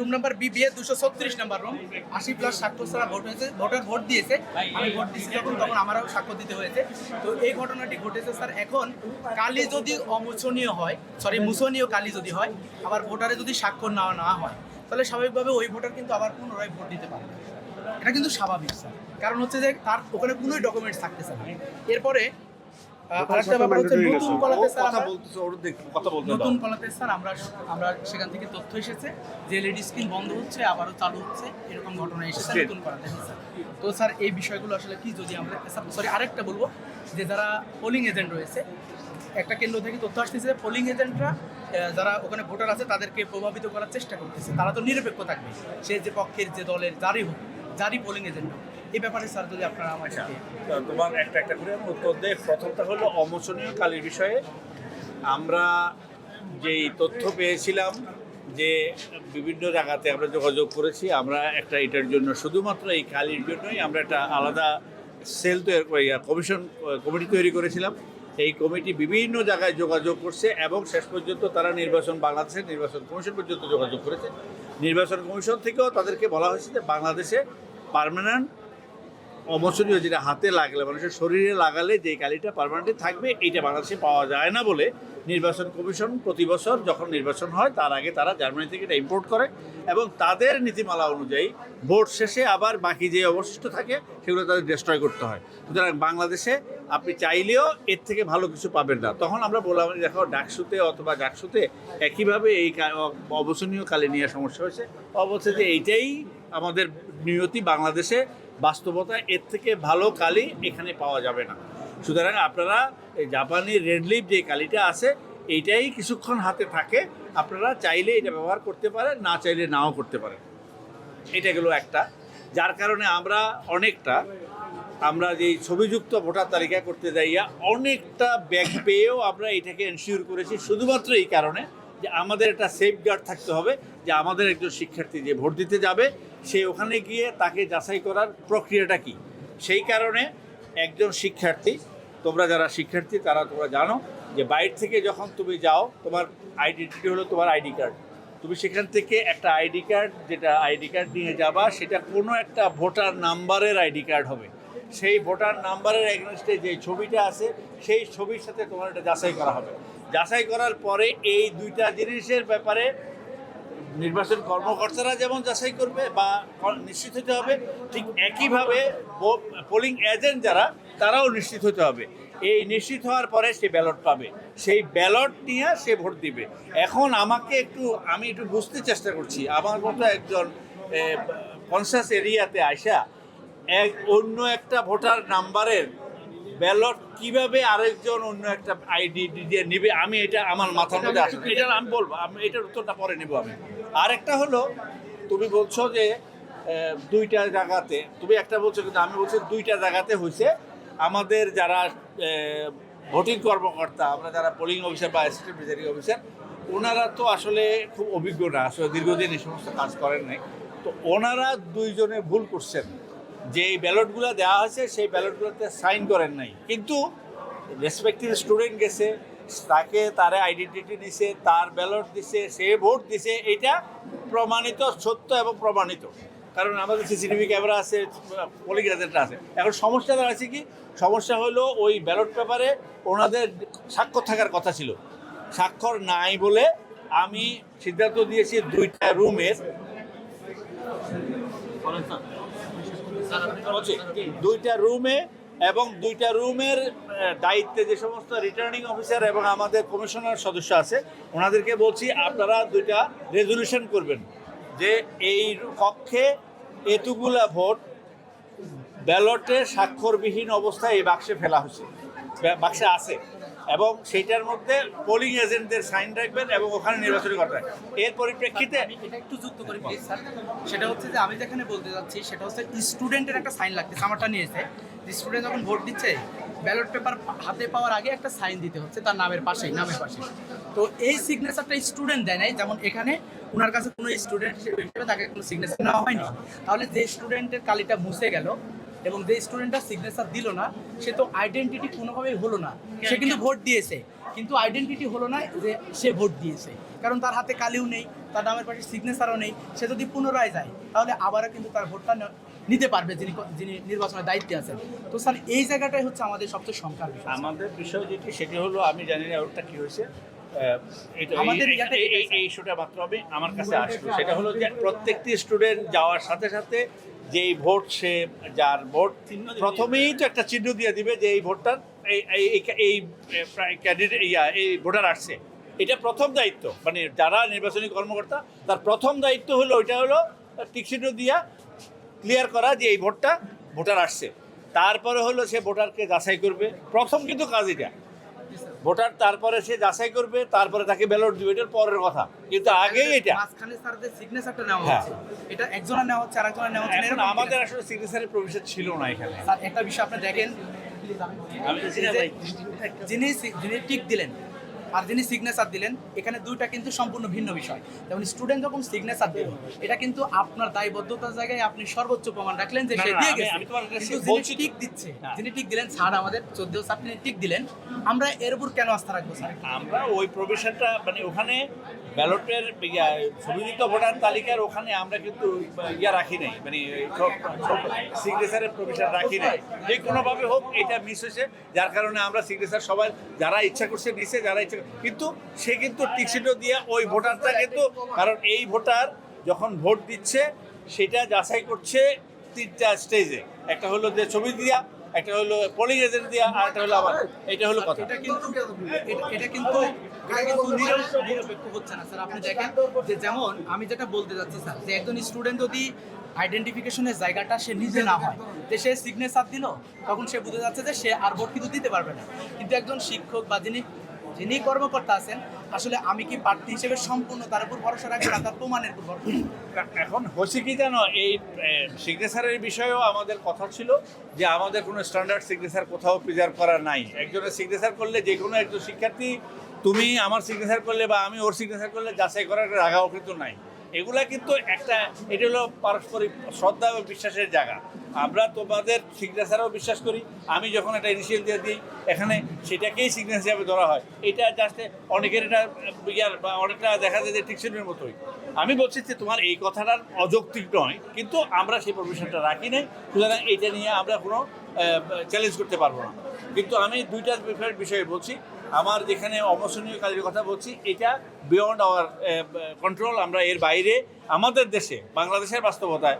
Room number B বিয়ে দুশো ছত্রিশ নাম্বার রুম আশি প্লাস স্বাক্ষর ছাড়া ভোট হয়েছে ভোটার ভোট দিয়েছে। আমি ভোট দিয়েছি যখন, তখন আমারও স্বাক্ষর দিতে হয়েছে। তো এই ঘটনাটি ঘটেছে স্যার, এখন কালি যদি অমোচনীয় হয় সরি মুছনীয় কালি যদি হয়, আবার ভোটারে যদি স্বাক্ষর না না হয়, তাহলে স্বাভাবিকভাবে ওই ভোটার কিন্তু আবার পুনরায় ভোট দিতে পারবে। এটা কিন্তু স্বাভাবিক, স্যার। কারণ হচ্ছে যে তার ওখানে কোনোই ডকুমেন্টস থাকতেছে না। এরপরে আরেকটা ব্যাপার হচ্ছে নতুন কলাতে স্যার কথা বলতেছে ওর দেখ- কথা বলতে নতুন কলাতে স্যার আমরা আমরা সেখান থেকে তথ্য এসেছে যে এলইডি স্ক্রিন বন্ধ হচ্ছে আবারও চালু হচ্ছে এরকম ঘটনা এসেছে নতুন কলাতে স্যার তো স্যার এই বিষয়গুলো আসলে কি যদি আমরা স্যার সরি আরেকটা বলব যে যারা পোলিং এজেন্ট রয়েছে একটা কেন্দ্র থেকে তথ্য আসতেছে পোলিং এজেন্টরা যারা ওখানে ভোটার আছে তাদেরকে প্রভাবিত করার চেষ্টা করতেছে। তারা তো নিরপেক্ষ থাকবে। সে যে পক্ষের যে দলের যারই হোক। যারই পোলিং এজেন্ট এই ব্যাপারে স্যার যদি আপনারা আমার সাথে তোমার একটা একটা করে উত্তর দেয় প্রথমটা হলো অমোচনীয় কালির বিষয়ে। আমরা যেই তথ্য পেয়েছিলাম যে বিভিন্ন জায়গাতে আমরা যোগাযোগ করেছি আমরা একটা এটার জন্য শুধুমাত্র এই কালির জন্যই আমরা একটা আলাদা সেল তৈরি কমিশন কমিটি তৈরি করেছিলাম। এই কমিটি বিভিন্ন জায়গায় যোগাযোগ করছে এবং শেষ পর্যন্ত তারা নির্বাচন, বাংলাদেশের নির্বাচন কমিশন পর্যন্ত যোগাযোগ করেছে। নির্বাচন কমিশন থেকেও তাদেরকে বলা হয়েছে যে বাংলাদেশে পার্মানেন্ট অমোচনীয় যেটা হাতে লাগলে, মানুষের শরীরে লাগালে যে কালিটা পার্মানেন্টলি থাকবে এইটা বাংলাদেশে পাওয়া যায় না বলে নির্বাচন কমিশন প্রতি বছর যখন নির্বাচন হয়, তার আগে তারা জার্মানি থেকে এটা ইম্পোর্ট করে এবং তাদের নীতিমালা অনুযায়ী ভোট শেষে আবার বাকি যে অবশিষ্ট থাকে, সেগুলো তাদের ডিস্ট্রয় করতে হয়। সুতরাং বাংলাদেশে আপনি চাইলেও এর থেকে ভালো কিছু পাবেন না। তখন আমরা বললাম, দেখো, ডাকসুতে অথবা ডাকসুতে একইভাবে এই অবসনীয় কালে নিয়ে সমস্যা হয়েছে। অবশ্যই এইটাই আমাদের নিয়তি বাংলাদেশে বাস্তবতা এর থেকে ভালো কালি এখানে পাওয়া যাবে না। সুতরাং আপনারা জাপানি রেড লিপ যে কালিটা আছে, এইটাই কিছুক্ষণ হাতে থাকে। আপনারা চাইলে এটা ব্যবহার করতে পারেন, না চাইলে নাও করতে পারেন। এটা গেলো একটা। যার কারণে আমরা অনেকটা, আমরা যে ছবিযুক্ত ভোটার তালিকা করতে যাইয়া অনেকটা ব্যাগ পেয়েও আমরা এটাকে এনশিওর করেছি। শুধুমাত্র এই কারণে যে আমাদের একটা সেফগার্ড থাকতে হবে যে আমাদের একজন শিক্ষার্থী যে ভোট দিতে যাবে, সে ওখানে গিয়ে তাকে যাচাই করার প্রক্রিয়াটা কি? সেই কারণে একজন শিক্ষার্থী, তোমরা যারা শিক্ষার্থী, তারা তোমরা জানো যে বাইরে থেকে যখন তুমি যাও, তোমার আইডেন্টিটি হলো তোমার আইডি কার্ড। তুমি সেখান থেকে একটা আইডি কার্ড, যেটা আইডি কার্ড নিয়ে যাবা, সেটা কোনো একটা ভোটার নাম্বারের আইডি কার্ড হবে। সেই ভোটার নাম্বারের এগেনস্টে যে ছবিটা আছে, সেই ছবির সাথে তোমার এটা যাচাই করা হবে। যাচাই করার পরে এই দুইটা জিনিসের ব্যাপারে নির্বাচন কর্মকর্তারা যেমন যাচাই করবে বা নিশ্চিত হতে হবে, ঠিক একইভাবে পোলিং এজেন্ট যারা, তারাও নিশ্চিত হতে হবে। এই নিশ্চিত হওয়ার পরে সে ব্যালট পাবে। সেই ব্যালট নিয়ে সে ভোট দিবে। এখন আমাকে একটু, আমি একটু বুঝতে চেষ্টা করছি। আমার মতো একজন কনসাস এরিয়াতে আইসা, এক, অন্য একটা ভোটার নাম্বারের ব্যালট কীভাবে আরেকজন অন্য একটা আইডি দিয়ে নিবে আমি এটা আমার মাথার মধ্যে আসে না। এটা আমি বলব আমি এটার উত্তরটা পরে নেব আমি। আরেকটা হলো তুমি বলছো যে দুইটা জায়গাতে তুমি একটা বলছো কিন্তু আমি বলছি দুইটা জায়গাতে হয়েছে আমাদের যারা ভোটিং কর্মকর্তা আমরা যারা পোলিং অফিসার বা অ্যাসিস্ট্যান্ট প্রিজাইডিং অফিসার ওনারা তো আসলে খুব অভিজ্ঞ না আসলে দীর্ঘদিন এই সমস্ত কাজ করেন নাই। তো ওনারা দুইজনে ভুল করছেন। যে ব্যালটগুলো দেওয়া হয়েছে, সেই ব্যালটগুলোতে সাইন করেন নাই। কিন্তু রেসপেক্টিভ স্টুডেন্ট গেছে, তাকে তার আইডেন্টিটি দিছে, তার ব্যালট দিছে, সে ভোট দিছে, এটা প্রমাণিত, সত্য এবং প্রমাণিত। কারণ আমাদের সিসিটিভি ক্যামেরা আছে পোলিং আছে। এখন সমস্যাটা আছে কি? সমস্যা হলো ওই ব্যালট পেপারে ওনাদের স্বাক্ষর থাকার কথা ছিল। স্বাক্ষর নাই বলে আমি সিদ্ধান্ত দিয়েছি দুইটা রুমের। দুইটা রুমে এবং দুইটা রুমের দায়িত্বে যে সমস্ত রিটার্নিং অফিসার এবং আমাদের কমিশনার সদস্য আছে, ওনাদেরকে বলছি আপনারা দুইটা রেজলিউশন করবেন যে এই কক্ষে এতগুলা ভোট ব্যালটে স্বাক্ষরবিহীন অবস্থায় এই বাক্সে ফেলা হয়েছে বাক্সে আছে। এবং সেইটার মধ্যে পোলিং এজেন্টদের সাইন রাখবেন এবং ওখানে নির্বাচনী করবেন এর পরিপ্রেক্ষিতে আমি এটা একটু যুক্ত করি প্লিজ স্যার সেটা হচ্ছে যে আমি যেখানে বলতে যাচ্ছি সেটা হচ্ছে স্টুডেন্টের একটা সাইন লাগতেছে আমারটা নিয়েছে। স্টুডেন্ট যখন ভোট দিচ্ছে ব্যালট পেপার হাতে পাওয়ার আগে একটা সাইন দিতে হচ্ছে তার নামের পাশেই নামের পাশে তো এই সিগনেচারটা স্টুডেন্ট দেয় নাই যেমন এখানে ওনার কাছে কোনো স্টুডেন্ট হিসেবে তাকে কোনো সিগনেচার নেওয়া হয়নি। তাহলে যে স্টুডেন্টের কালিটা মুছে গেল এবং যে স্টুডেন্টটা সিগনেচার দিল না সে তো আইডেন্টিটি কোনোভাবেই হলো না। সে কিন্তু ভোট দিয়েছে। কিন্তু আইডেন্টিটি হলো না যে সে ভোট দিয়েছে। কারণ তার হাতে কালিও নেই তার নামের পাশে সিগনেচারও নেই সে যদি পুনরায় যায় তাহলে আবারও কিন্তু তার ভোটটা নিতে পারবে যিনি যিনি নির্বাচনের দায়িত্বে আছেন। তো স্যার এই জায়গাটাই হচ্ছে আমাদের সবচেয়ে শঙ্কার বিষয়। আমাদের বিষয় যেটি সেটি হলো আমি জানি না ওটা কী হয়েছে এই- ইস্যুটা মাত্র আমি আমার কাছে আসলো। সেটা হলো যে প্রত্যেকটি স্টুডেন্ট যাওয়ার সাথে সাথে যেই ভোট সে যার ভোট প্রথমেই তো একটা চিহ্ন দিয়ে দিবে যে এই ভোটটার এই এই- এই এই ক্যান্ডিডেট এই ভোটার আসছে। এটা প্রথম দায়িত্ব। মানে যারা নির্বাচনী কর্মকর্তা তার প্রথম দায়িত্ব হলো ওইটা হলো টিক চিহ্ন দিয়া ক্লিয়ার করা যে এই ভোটটা ভোটার আসছে। তারপরে হলো সে ভোটারকে যাচাই করবে। প্রথম কিন্তু কাজ এটা। ভোটার তারপরে সে যাচাই করবে তারপরে তাকে ব্যালট দিবে এটার পরের কথা। কিন্তু আগেই এটা। মাঝখানে স্যারদের সিগনেচারটা নেওয়া হ্যাঁ। হচ্ছে। এটা একজনের নেওয়া হচ্ছে আরেকজনের নেওয়া হচ্ছে এখন আমাদের আসলে সিগনেচারের প্রভিশন ছিল না এখানে। স্যার একটা বিষয় আপনি দেখেন। যিনি যিনি টিক দিলেন আর যিনি সিগনেচার দিলেন এখানে দুইটা কিন্তু সম্পূর্ণ ভিন্ন বিষয়। যেমন স্টুডেন্ট যখন সিগনেচার দিল এটা কিন্তু আপনার দায়বদ্ধতার জায়গায় আপনি সর্বোচ্চ প্রমাণ রাখলেন যে সে দিয়ে গেছে। যিনি টিক দিচ্ছে। যিনি টিক দিলেন স্যার আমাদের চোদ্দ তিনি টিক দিলেন। আমরা এর উপর কেন আস্থা রাখব স্যার? আমরা ওই প্রভিশনটা মানে ওখানে ব্যালটের সুবিধিত ভোটার তালিকার ওখানে আমরা কিন্তু ইয়া রাখি নাই মানে সিগনেচারের প্রভিশন রাখি নাই। যে কোনোভাবে হোক এটা মিস হয়েছে। যার কারণে আমরা সিগনেচার সবাই যারা ইচ্ছা করছে দিছে যারা ইচ্ছা কিন্তু সে কিন্তু টিকসিটও দিয়ে ওই ভোটারটা কিন্তু, কারণ এই ভোটার যখন ভোট দিচ্ছে, সেটা যাচাই করছে তিনটা স্টেজে একটা হলো যে ছবি দিয়া, একটা হলো পোলিং এজেন্ট দিয়া, আর একটা হলো আবার, এটা হলো কথা। এটা কিন্তু, এটা- কিন্তু যেমন আমি যেটা বলতে যাচ্ছি, স্যার, যে একজন স্টুডেন্ট যদি আইডেন্টিফিকেশনের জায়গাটা সে নিজে না হয়, যে সে সিগনেচার দিল, তখন সে বুঝে যাচ্ছে যে সে আর ভোট কিন্তু দিতে পারবে না। কিন্তু একজন শিক্ষক বা যিনি যিনি কর্মকর্তা আছেন, আসলে আমি কি প্রার্থী হিসেবে সম্পূর্ণ তার উপর ভরসা রাখব না, তার প্রমাণের উপর এখন হয়েছে কি জানো এই সিগনেচারের বিষয়েও আমাদের কথা ছিল যে আমাদের কোনো স্ট্যান্ডার্ড সিগনেচার কোথাও প্রিজার্ভ করা নাই। একজনের সিগনেচার করলে যে কোনো একজন শিক্ষার্থী, তুমি আমার সিগনেচার করলে বা আমি ওর সিগনেচার করলে যাচাই করার রাগাও কিন্তু নাই। এগুলা কিন্তু একটা, এটা হলো পারস্পরিক শ্রদ্ধা এবং বিশ্বাসের জায়গা। আমরা তোমাদের সিগনেচারও বিশ্বাস করি। আমি যখন একটা ইনিশিয়াল দিয়ে দিই, এখানে সেটাকেই সিগনেচার হিসাবে ধরা হয়। এটা জাস্ট অনেকের এটা ইয়ার বা অনেকটা দেখা যায় যে টিকশনের মতোই। আমি বলছি যে তোমার এই কথাটার অযৌক্তিক নয়, কিন্তু আমরা সেই পারমিশনটা রাখি নাই। সুতরাং এইটা নিয়ে আমরা কোনো চ্যালেঞ্জ করতে পারব না। কিন্তু আমি দুইটা বিষয়ে বলছি। আমার যেখানে অমোশনীয় কাজের কথা বলছি, এটা বিয়ন্ড আওয়ার কন্ট্রোল আমরা এর বাইরে, আমাদের দেশে, বাংলাদেশের বাস্তবতায়